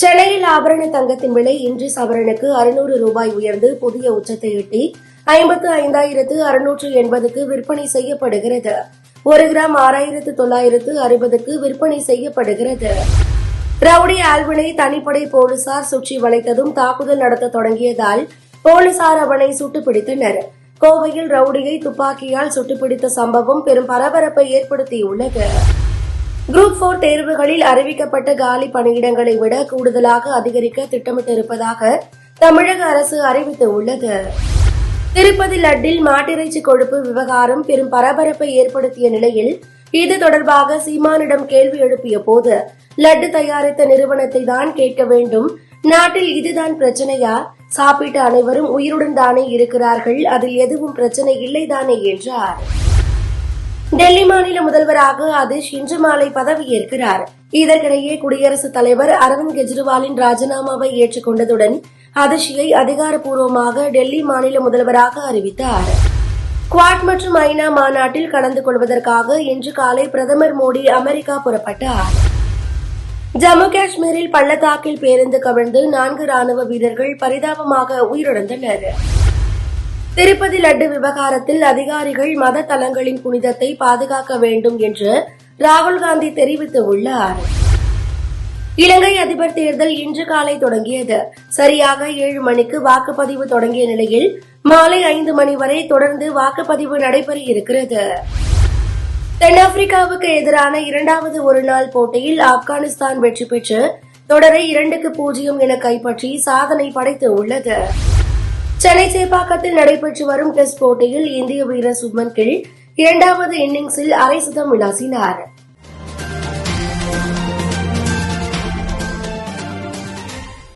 சென்னையில் ஆபரண தங்கத்தின் விலை இன்று சவரனுக்கு அறுநூறு ரூபாய் உயர்ந்து புதிய உச்சத்தை எட்டி ஐம்பத்து ஐந்தாயிரத்து அறுநூற்று எண்பதுக்கு விற்பனை செய்யப்படுகிறது. ஒரு கிராம் ஆறாயிரத்து தொள்ளாயிரத்து அறுபதுக்கு விற்பனை செய்யப்படுகிறது. ரவுடி ஆல்வினை தனிப்படை போலீசார் சுற்றி வளைத்ததும் தாக்குதல் நடத்த தொடங்கியதால் போலீசார் அவனை சுட்டுப்பிடித்தனர். கோவையில் ரவுடியை துப்பாக்கியால் சுட்டுப்பிடித்த சம்பவம் பெரும் பரபரப்பை ஏற்படுத்தியுள்ளது. குரூப் போர் தேர்வுகளில் அறிவிக்கப்பட்ட காலி பணியிடங்களை விட கூடுதலாக அதிகரிக்க திட்டமிட்டிருப்பதாக தமிழக அரசு அறிவித்துள்ளது. திருப்பதி லட்டில் மாட்டிறைச்சி கொழுப்பு விவகாரம் பெரும் பரபரப்பை ஏற்படுத்திய நிலையில் இது தொடர்பாக சீமானிடம் கேள்வி எழுப்பிய போது லட்டு தயாரித்த நிறுவனத்தை தான் கேட்க வேண்டும். நாட்டில் இதுதான் பிரச்சனையா? சாப்பிட்ட அனைவரும் உயிருடன் தானே இருக்கிறார்கள். அதில் எதுவும் பிரச்சனை இல்லைதானே என்றார். டெல்லி மாநில முதல்வராக அதிஷ் இன்று மாலை பதவியேற்கிறார் இதற்கிடையே குடியரசுத் தலைவர் அரவிந்த் கெஜ்ரிவாலின் ராஜினாமாவை ஏற்றுக்கொண்டதுடன் அதிஷியை அதிகாரப்பூர்வமாக டெல்லி மாநில முதல்வராக அறிவித்தார். குவாட் மற்றும் ஐநா மாநாட்டில் கலந்து கொள்வதற்காக இன்று காலை பிரதமர் மோடி அமெரிக்கா புறப்பட்டார். ஜம்மு காஷ்மீரில் பள்ளத்தாக்கில் பேருந்து கவிழ்ந்து நான்கு ராணுவ வீரர்கள் பரிதாபமாக உயிரிழந்தனர். திருப்பதி லட்டு விவகாரத்தில் அதிகாரிகள் மத தலங்களின் புனிதத்தை பாதுகாக்க வேண்டும் என்று ராகுல் காந்தி தெரிவித்துள்ளார். இலங்கை அதிபர் தேர்தல் இன்று காலை தொடங்கியது. சரியாக ஏழு மணிக்கு வாக்குப்பதிவு தொடங்கிய நிலையில் மாலை ஐந்து மணி வரை தொடர்ந்து வாக்குப்பதிவு நடைபெற இருக்கிறது தென்னாப்பிரிக்காவுக்கு எதிரான இரண்டாவது ஒருநாள் போட்டியில் ஆப்கானிஸ்தான் வெற்றி பெற்று தொடரை இரண்டுக்கு பூஜ்ஜியம் என கைப்பற்றி சாதனை படைத்து உள்ளது. சென்னை சேப்பாக்கத்தில் நடைபெற்று வரும் டெஸ்ட் போட்டியில் இந்திய வீரர் சுப்மன் கில் இரண்டாவது இன்னிங்ஸில் அரை சதம் விளாசினார்.